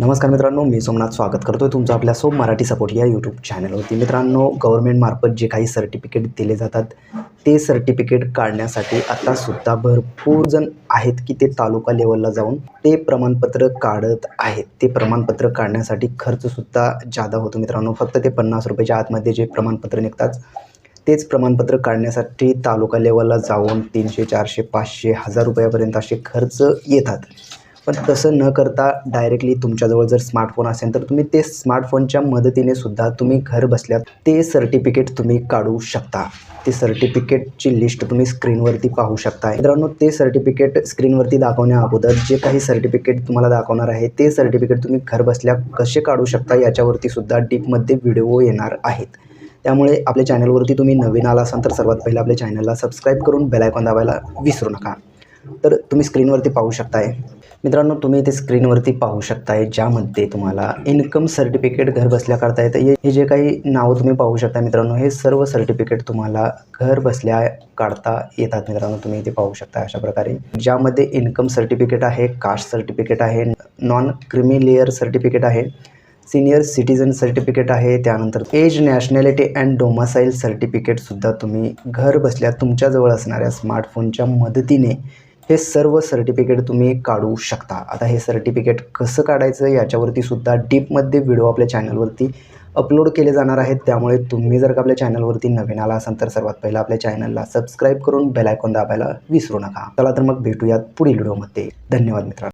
नमस्कार मित्रांनो मी सोमनाथ स्वागत करतो आहे तुमचं आपल्या सोम मराठी सपोर्ट या यूट्यूब चॅनलवरती मित्रांनो गव्हर्मेंटमार्फत जे काही सर्टिफिकेट दिले जातात ते सर्टिफिकेट काढण्यासाठी आत्तासुद्धा भरपूर जण आहेत की ते तालुका लेवलला जाऊन ते प्रमाणपत्र काढत आहेत. ते प्रमाणपत्र काढण्यासाठी खर्चसुद्धा जादा होतो मित्रांनो. फक्त ते पन्नास रुपयाच्या आतमध्ये जे प्रमाणपत्र निघतात तेच प्रमाणपत्र काढण्यासाठी तालुका लेवलला जाऊन तीनशे चारशे पाचशे हजार रुपयापर्यंत असे खर्च येतात. पण तसं न करता डायरेक्टली तुमच्याजवळ जर स्मार्टफोन असेल तर तुम्ही ते स्मार्टफोनच्या मदतीने सुद्धा तुम्ही घर बसल्या ते सर्टिफिकेट तुम्ही काढू शकता. ते सर्टिफिकेटची लिस्ट तुम्ही स्क्रीनवरती पाहू शकता. मित्रांनो ते सर्टिफिकेट स्क्रीनवरती दाखवण्या अगोदर जे काही सर्टिफिकेट तुम्हाला दाखवणार आहे ते सर्टिफिकेट तुम्ही घर बसल्या कसे काढू शकता याच्यावरती सुद्धा डीपमध्ये व्हिडिओ येणार आहेत. त्यामुळे आपल्या चॅनलवरती तुम्ही नवीन आला असाल तर सर्वात पहिलं आपल्या चॅनलला सबस्क्राईब करून बेलायकॉन दाबायला विसरू नका. तर तुम्ही स्क्रीनवरती पाहू शकताय. मित्रांनो तुम्ही ते स्क्रीनवरती पाहू शकताय ज्यामध्ये तुम्हाला इन्कम सर्टिफिकेट घर बसल्या करता येतं. हे जे काही नावं तुम्ही पाहू शकता मित्रांनो हे सर्व सर्टिफिकेट तुम्हाला घर बसल्या काढता येतात मित्रांनो तुम्ही इथे पाहू शकता अशा प्रकारे. ज्यामध्ये इन्कम सर्टिफिकेट आहे कास्ट सर्टिफिकेट आहे नॉन क्रिमिलेअर सर्टिफिकेट आहे सिनियर सिटीजन सर्टिफिकेट आहे त्यानंतर एज नॅशनॅलिटी अँड डोमासाईल सर्टिफिकेटसुद्धा तुम्ही घर बसल्या तुमच्याजवळ असणाऱ्या स्मार्टफोनच्या मदतीने हे सर्व सर्टिफिकेट तुम्ही काढू शकता. आता हे सर्टिफिकेट कसं काढायचं याच्यावरती सुद्धा डीपमध्ये व्हिडिओ आपल्या चॅनलवरती अपलोड केले जाणार आहेत. त्यामुळे तुम्ही जर का आपल्या चॅनलवरती नवीन आला असाल तर सर्वात पहिलं आपल्या चॅनलला सबस्क्राईब करून बेलायकॉन दाबायला विसरू नका. चला तर मग भेटूयात पुढील व्हिडिओमध्ये धन्यवाद मित्रांनो.